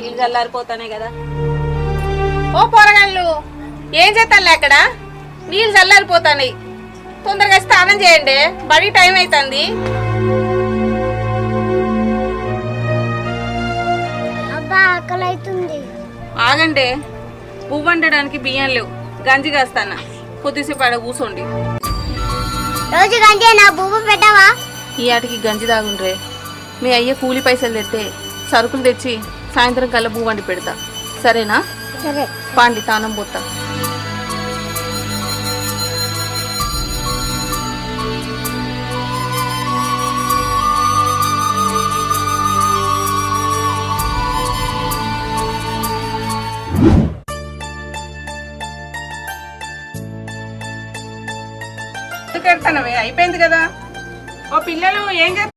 నీళ్ళు చల్లారిపోతానే కదా. ఓ పోరగాళ్ళు ఏం చేస్తానులే అక్కడ? నీళ్ళు చల్లారిపోతాయి తొందరగా స్నానం చేయండి బడి టైం అవుతుంది ఆగండి పువ్వు వండడానికి బియ్యం లేవు. గంజి కాస్తానా? కొద్దిసేపు ఆడ కూర్చోండి రోజు గంటే నా బువ్వ పెట్టవా? ఈ ఆటికి గంజి తాగుండ్రే. మీ అయ్య కూలి పైసలు తెస్తే సరుకులు తెచ్చి సాయంత్రం కల్లా పువ్వు వండి పెడతా. సరేనా? సరే. పాండి తానం పోతా. అయిపోయింది కదా. ఓ పిల్లలు ఏం చేస్తారు